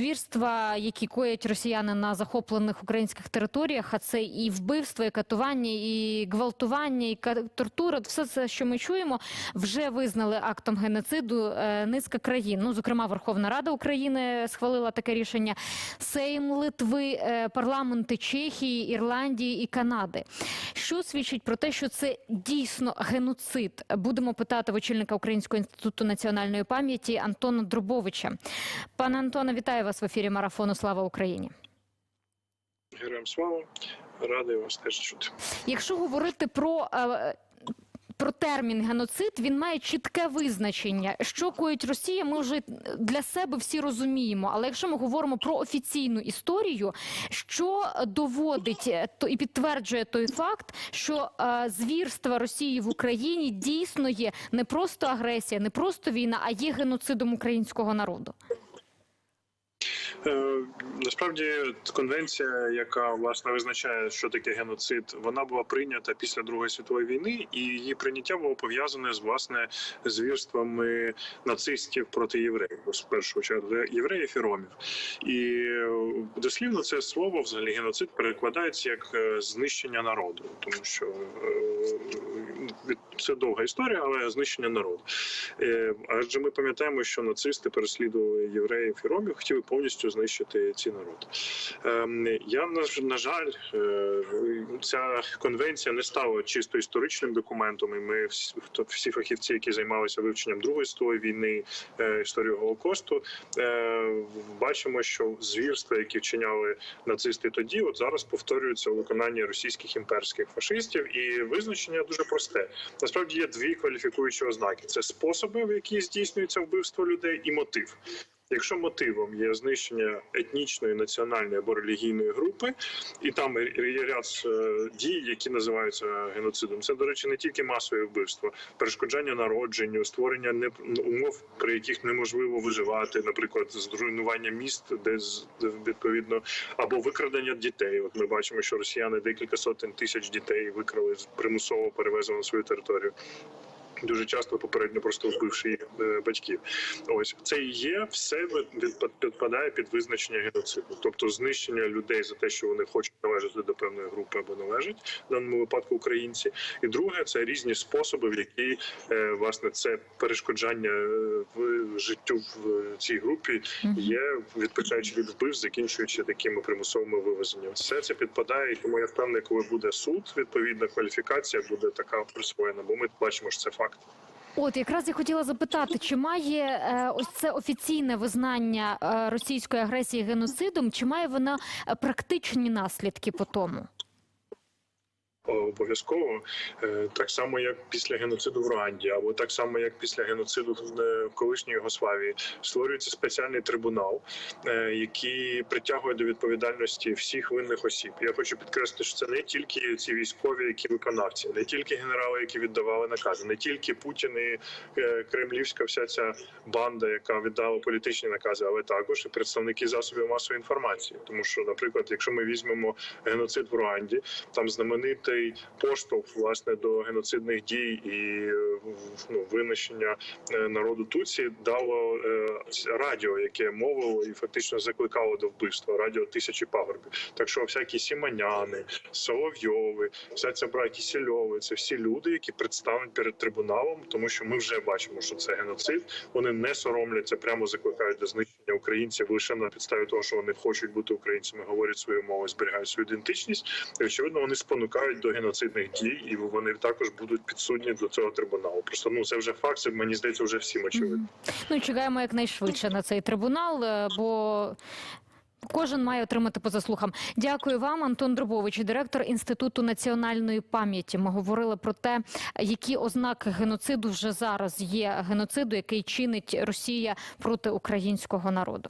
звірства, які коять росіяни на захоплених українських територіях, а це і вбивство, і катування, і гвалтування, і тортура. Все це, що ми чуємо, вже визнали актом геноциду е, низка країн. Ну, зокрема, Верховна Рада України схвалила таке рішення. Сейм Литви, е, парламенти Чехії, Ірландії і Канади. Що свідчить про те, що це дійсно геноцид? Будемо питати в очільника Українського інституту національної пам'яті Антона Дробовича. Пане Антоне, вітаю вас в ефірі марафону Слава Україні. Героям слава, радий вас теж чути. Якщо говорити про. Про термін геноцид він має чітке визначення. Що коїть Росія, ми вже для себе всі розуміємо. Але якщо ми говоримо про офіційну історію, що доводить е, то і підтверджує той факт, що е, звірства Росії в Україні дійсно є не просто агресія, не просто війна, а є геноцидом українського народу. Е, насправді конвенція, яка власне визначає, що таке геноцид, вона була прийнята після Другої світової війни, і її прийняття було пов'язане з власне звірствами нацистів проти євреїв, в першу чергу євреїв і ромів. І е, дослівно це слово взагалі геноцид перекладається як е, знищення народу, тому що це довга історія, але знищення народу. Адже ми пам'ятаємо, що нацисти переслідували євреїв і ромів, хотіли повністю знищити ці народи. Ем, Я на, жаль, е, ця конвенція не стала чисто історичним документом. І ми всі, фахівці, які займалися вивченням Другої світової війни, е, історію Голокосту, е, бачимо, що звірства, які вчиняли нацисти тоді, от зараз повторюються у виконанні російських імперських фашистів. І визначення дуже просте. Насправді є дві кваліфікуючі ознаки: це способи, в які здійснюється вбивство людей, і мотив. Якщо мотивом є знищення етнічної, національної або релігійної групи, і там є ряд е, дій, які називаються геноцидом, це до речі, не тільки масове вбивство, перешкоджання народженню, створення не умов, при яких неможливо виживати, наприклад, зруйнування міст, де відповідно або викрадення дітей. От ми бачимо, що росіяни декілька сотень тисяч дітей викрали примусово перевезли на свою територію. Дуже часто попередньо просто вбивши їх е, батьків. Ось це і є все підпадає під визначення геноциду, тобто знищення людей за те, що вони хочуть належати до певної групи або належать в даному випадку українці. І друге це різні способи, в які е, власне це перешкоджання е, в життю в цій групі є від починаючи від вбивств, закінчуючи такими примусовими вивезеннями. Все це підпадає, і тому я впевнений, коли буде суд, відповідна кваліфікація буде така присвоєна, бо ми бачимо, що це факт. От якраз я хотіла запитати, чи має е, ось це офіційне визнання е, російської агресії геноцидом, чи має вона е, практичні наслідки по тому? Обов'язково Е, так само, як після геноциду в Руанді, або так само, як після геноциду в е, колишній Югославії, створюється спеціальний трибунал, е, який притягує до відповідальності всіх винних осіб. Я хочу підкреслити, що це не тільки ці військові, які виконавці, не тільки генерали, які віддавали накази, не тільки Путін і е, кремлівська вся ця банда, яка віддала політичні накази, але також і представники засобів масової інформації. Тому що, наприклад, якщо ми візьмемо геноцид в Руанді, там знаменитий поштовх власне до геноцидних дій і е, ну, винищення е, народу Туці дало е, радіо, яке мовило і фактично закликало до вбивства радіо тисячі пагорбів. Так що всякі сіманяни, Соловйови, вся ця бра Кісельови, це всі люди, які представлені перед трибуналом, тому що ми вже бачимо, що це геноцид. Вони не соромляться, прямо закликають до знищення українців лише на підставі того, що вони хочуть бути українцями, говорять свою мову, зберігають свою ідентичність. І очевидно, вони спонукають до геноцидних дій, і вони також будуть підсудні до цього трибуналу. Просто ну це вже факт. Це мені здається, вже всім очевидно. Ну і чекаємо якнайшвидше на цей трибунал, е, бо. Кожен має отримати по заслугам. Дякую вам, Антон Дробович, директор інституту національної пам'яті. Ми говорили про те, які ознаки геноциду вже зараз є геноциду, який чинить Росія проти українського народу.